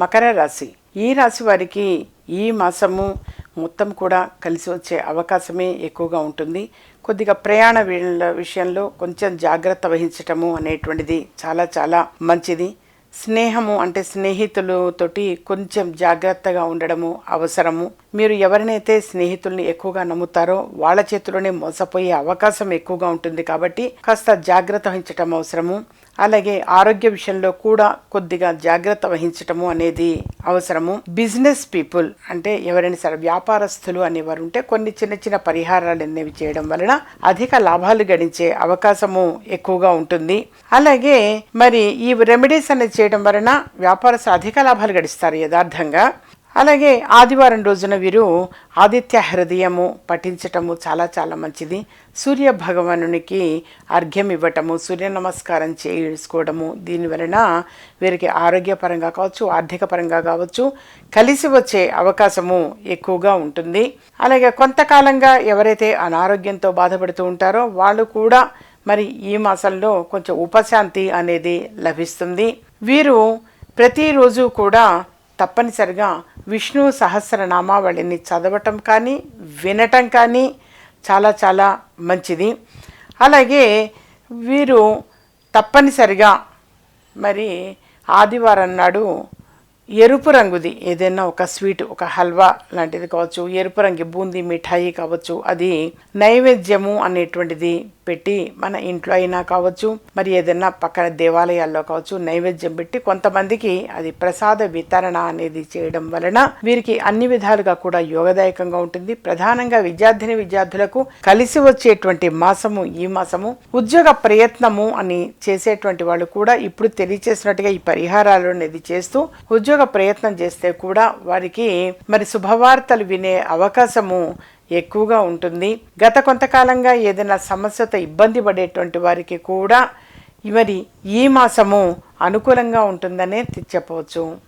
మకర రాశి. ఈ రాశి వారికి ఈ మాసము మొత్తం కూడా కలిసి వచ్చే అవకాశమే ఎక్కువగా ఉంటుంది. కొద్దిగా ప్రయాణ విషయంలో కొంచెం జాగ్రత్త వహించటము అనేటువంటిది చాలా చాలా మంచిది. స్నేహము అంటే స్నేహితులతోటి కొంచెం జాగ్రత్తగా ఉండడము అవసరము. మీరు ఎవరినైతే స్నేహితుల్ని ఎక్కువగా నమ్ముతారో వాళ్ళ చేతిలోనే మోసపోయే అవకాశం ఎక్కువగా ఉంటుంది కాబట్టి కాస్త జాగ్రత్త వహించటం అవసరము. అలాగే ఆరోగ్య విషయంలో కూడా కొద్దిగా జాగ్రత్త వహించటము అనేది అవసరము. బిజినెస్ పీపుల్ అంటే ఎవరైనా సరే వ్యాపారస్తులు అనేవారు ఉంటే కొన్ని చిన్న చిన్న పరిహారాలు అనేవి చేయడం వలన అధిక లాభాలు గడించే అవకాశము ఎక్కువగా ఉంటుంది. అలాగే మరి ఈ రెమెడీస్ అనేది చేయడం వలన వ్యాపారస్తులు అధిక లాభాలు గడిస్తారు యథార్థంగా. అలాగే ఆదివారం రోజున వీరు ఆదిత్య హృదయము పఠించటము చాలా చాలా మంచిది. సూర్య భగవానునికి అర్ఘ్యం ఇవ్వటము సూర్య నమస్కారం చేసుకోవడము దీని వలన వీరికి ఆరోగ్యపరంగా కావచ్చు ఆర్థిక పరంగా కావచ్చు కలిసి వచ్చే అవకాశము ఎక్కువగా ఉంటుంది. అలాగే కొంతకాలంగా ఎవరైతే అనారోగ్యంతో బాధపడుతూ ఉంటారో వాళ్ళు కూడా మరి ఈ మాసంలో కొంచెం ఉపశాంతి అనేది లభిస్తుంది. వీరు ప్రతిరోజు కూడా తప్పనిసరిగా విష్ణు సహస్రనామావళిని చదవటం కానీ వినటం కానీ చాలా చాలా మంచిది. అలాగే వీరు తప్పనిసరిగా మరి ఆదివారం నాడు ఎరుపు రంగుది ఏదైనా ఒక స్వీట్ ఒక హల్వా లాంటిది కావచ్చు ఎరుపు రంగు బూందీ మిఠాయి కావచ్చు అది నైవేద్యము అనేటువంటిది పెట్టి మన ఇంట్లో అయినా కావచ్చు మరి ఏదైనా పక్కన దేవాలయాల్లో కావచ్చు నైవేద్యం పెట్టి కొంతమందికి అది ప్రసాద వితరణ అనేది చేయడం వలన వీరికి అన్ని విధాలుగా కూడా యోగదాయకంగా ఉంటుంది. ప్రధానంగా విద్యార్థిని విద్యార్థులకు కలిసి వచ్చేటువంటి మాసము ఈ మాసము ఉద్యోగ ప్రయత్నము అని చేసేటువంటి వాళ్ళు కూడా ఇప్పుడు తెలియచేసినట్టుగా ఈ పరిహారాలు అనేది చేస్తూ ఉద్యోగ ప్రయత్నం చేస్తే కూడా వారికి మరి శుభవార్తలు వినే అవకాశము ఎక్కువగా ఉంటుంది. గత కొంతకాలంగా ఏదైనా సమస్యతో ఇబ్బంది పడేటువంటి వారికి కూడా మరి ఈ మాసము అనుకూలంగా ఉంటుందనే చెప్పవచ్చు.